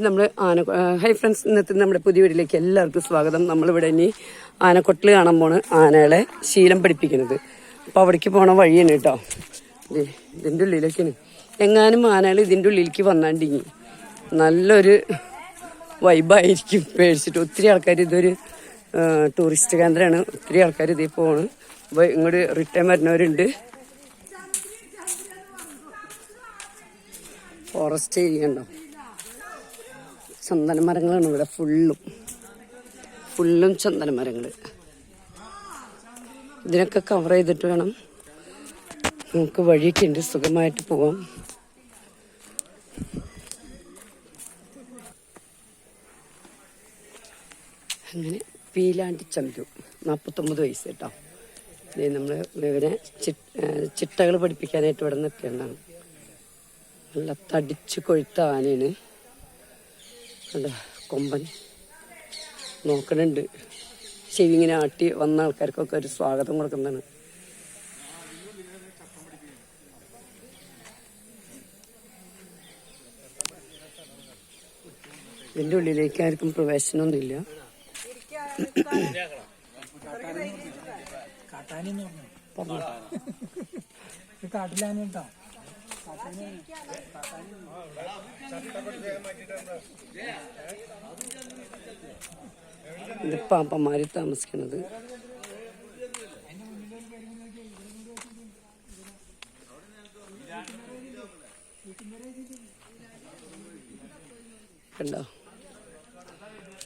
നമ്മൾ ആന hi friends ഇന്നത്തെ നമ്മുടെ പുതിയ വീട്ടിലേക്ക് എല്ലാവർക്കും സ്വാഗതം. നമ്മളിവിടെ ഇനി ആനക്കൊട്ടിൽ കാണാൻ പോണ്. ആനകളെ ശീലം പഠിപ്പിക്കുന്നത്. അപ്പോൾ അവിടേക്ക് പോണ വഴിയാണ് കേട്ടോ ഇതിന്റെ ഉള്ളിലേക്കാണ്. എങ്ങാനും ആനകൾ ഇതിന്റെ ഉള്ളിലേക്ക് വന്നാണ്ടിങ്ങി. നല്ലൊരു വൈബായിരിക്കും പേടിച്ചിട്ട്. ഒത്തിരി ആൾക്കാർ ഇതൊരു ടൂറിസ്റ്റ് കേന്ദ്രമാണ് ഒത്തിരി ആൾക്കാർ ഇതിൽ പോണ്. അപ്പോൾ ഇങ്ങോട്ട് റിട്ടേൺ വരുന്നവരുണ്ട്. ഫോറസ്റ്റ് ഏരിയ ഉണ്ടോ? ചന്ദന മരങ്ങളാണ് ഇവിടെ ഫുള്ളും. ഫുള്ളും ചന്ദന മരങ്ങൾ ഇതിനൊക്കെ കവർ ചെയ്തിട്ട് വേണം നമുക്ക് വഴിയൊക്കെ ഉണ്ട് സുഖമായിട്ട് പോവാം. അങ്ങനെ പീലാണ്ടി ചന്തു. നാൽപ്പത്തൊമ്പത് വയസ്സ് കേട്ടോ. നമ്മൾ ഇവരെ ചിട്ടകൾ പഠിപ്പിക്കാനായിട്ട് ഇവിടെ നിൽക്കേണ്ടതാണ്. നല്ല തടിച്ച് കൊഴുത്ത ആനയാണ്. കണ്ടോ കൊമ്പൻ നോക്കണുണ്ട്. ചെവി ആട്ടി വന്ന ആൾക്കാർക്കൊക്കെ ഒരു സ്വാഗതം കൊടുക്കുന്നതാണ്. ഇതിന്റെ ഉള്ളിലേക്ക് ആർക്കും പ്രവേശനമൊന്നുമില്ല. പറഞ്ഞു? കാട്ടിലാന കേട്ടോ ഇത് പാപ്പന്മാര് താമസിക്കുന്നത് കണ്ടോ?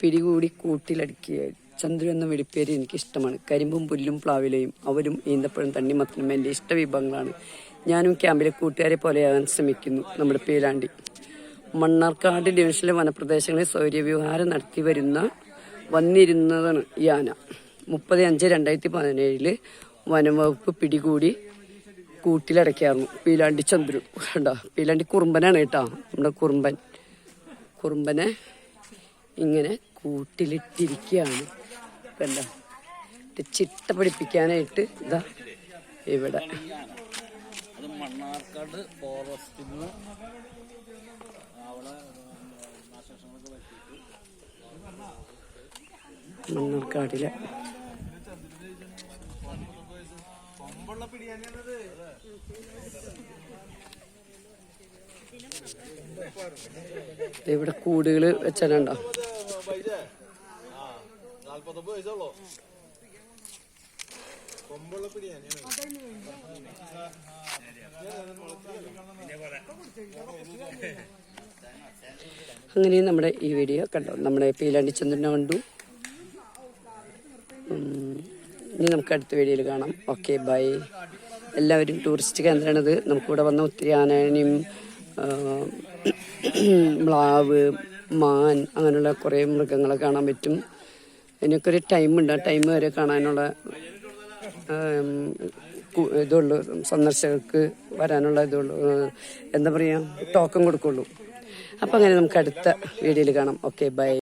പിടികൂടി കൂട്ടിലടുക്കിയ ചന്ദ്രു എന്ന വെടിപ്പേര് എനിക്ക് ഇഷ്ടമാണ് കരിമ്പും പുല്ലും പ്ലാവിലയും അവരും ഈന്തപ്പഴം തണ്ണിമത്തനും എന്റെ ഇഷ്ടവിഭവങ്ങളാണ്. ഞാനും ക്യാമ്പിലെ കൂട്ടുകാരെ പോലെയാകാൻ ശ്രമിക്കുന്നു നമ്മുടെ പേരാണ്ടി. മണ്ണാർക്കാട് ഡിവിഷനിലെ വനപ്രദേശങ്ങളിൽ സൗര്യവ്യവഹാരം നടത്തി വരുന്ന വന്നിരുന്നതാണ് ഈ ആന മുപ്പത് അഞ്ച് രണ്ടായിരത്തി പതിനേഴിൽ വനംവകുപ്പ് പിടികൂടി കൂട്ടിലടക്കായിരുന്നു പീലാണ്ടി ചന്ദ്രു. കണ്ടോ? പീലാണ്ടി കുറുമ്പനാണ് കേട്ടോ. നമ്മുടെ കുറുമ്പൻ. കുറുമ്പനെ ഇങ്ങനെ കൂട്ടിലിട്ടിരിക്കുകയാണ്. കണ്ടോ? ചിട്ട പിടിപ്പിക്കാനായിട്ട് ഇതാ ഇവിടെ. അത് മണ്ണാർക്കാട് ഫോറസ്റ്റിന് മണ്ണാർക്കാടിലെ. ദേ ഇവിടെ കൂടുകൾ വെച്ചാലുണ്ടോ? അങ്ങനെ നമ്മുടെ ഈ വീഡിയോ കണ്ടു. നമ്മുടെ പീലാണ്ടി ചന്ദ്രനെ കണ്ടു. ഇനി നമുക്ക് അടുത്ത വീഡിയോയിൽ കാണാം. Okay bye. എല്ലാവരും ടൂറിസ്റ്റ് കേന്ദ്രമാണിത്. നമുക്കിവിടെ വന്ന ഒത്തിരി ആനയും മ്ലാവ് മാൻ അങ്ങനെയുള്ള കുറേ മൃഗങ്ങളെ കാണാൻ പറ്റും. അതിനൊക്കെ ഒരു ടൈമുണ്ട്. ആ ടൈം വരെ കാണാനുള്ള ഇതുള്ളൂ സന്ദർശകർക്ക് വരാനുള്ള ഇതുള്ളൂ എന്താ പറയുക ടോക്കൺ കൊടുക്കുള്ളൂ. അപ്പം അങ്ങനെ നമുക്ക് അടുത്ത വീഡിയോയിൽ കാണാം. Okay bye.